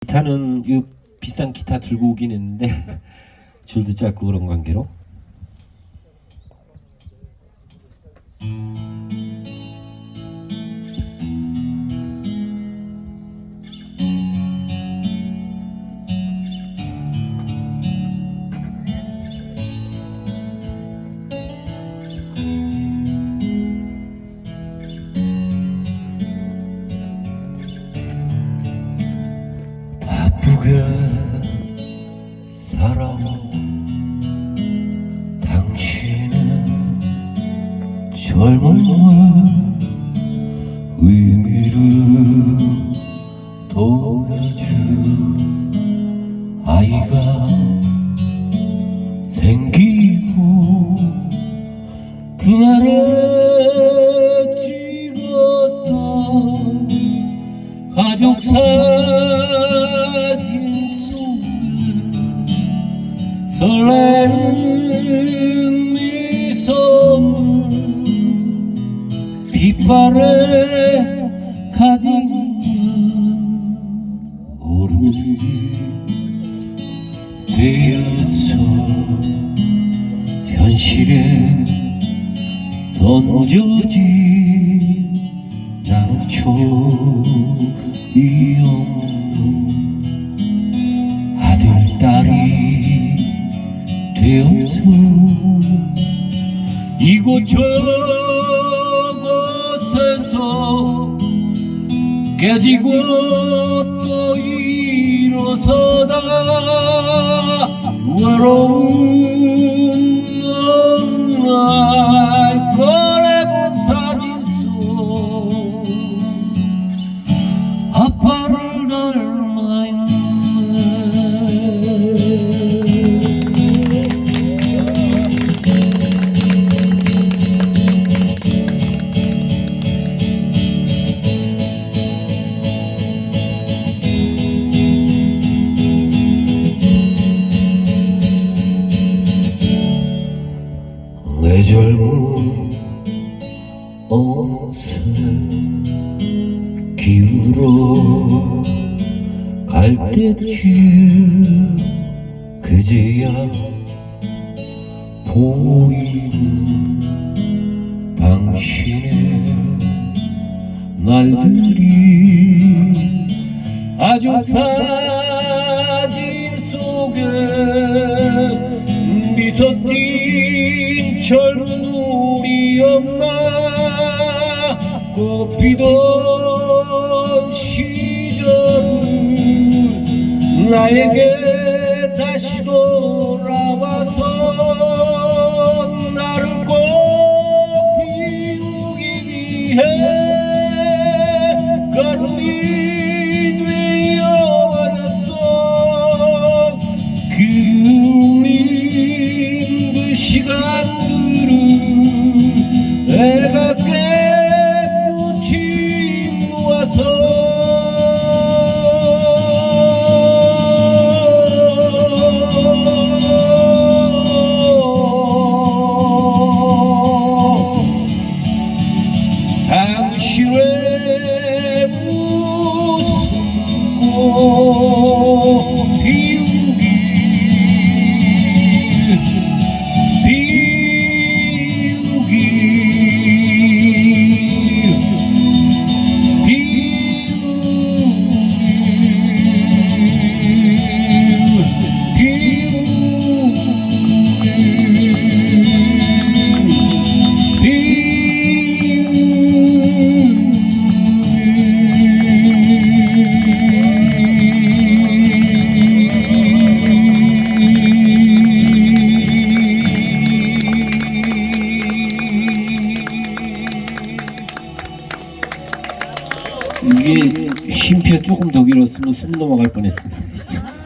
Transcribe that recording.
기타는 이 비싼 기타 들고 오긴 했는데 줄도 짧고 그런 관계로 살아온 당신은 젊음과 의미를 도와준 아이가 생기고 그날에 찍었던 가족 사 빛발에 가진 어른이 되어서 현실에 던져진 나는 초이 없는 아들 딸이 되어서 이곳 저 깨지고 또 일어서다. 외로운 내 젊은 어느새 기울어 갈 때쯤 그제야 보이는 당신의 날들이 아주 사 젊은 우리 엄마 꽃피던 시절은 나에게 다시 돌 我。 이게 쉼표 조금 더 길었으면 숨 넘어갈 뻔했습니다.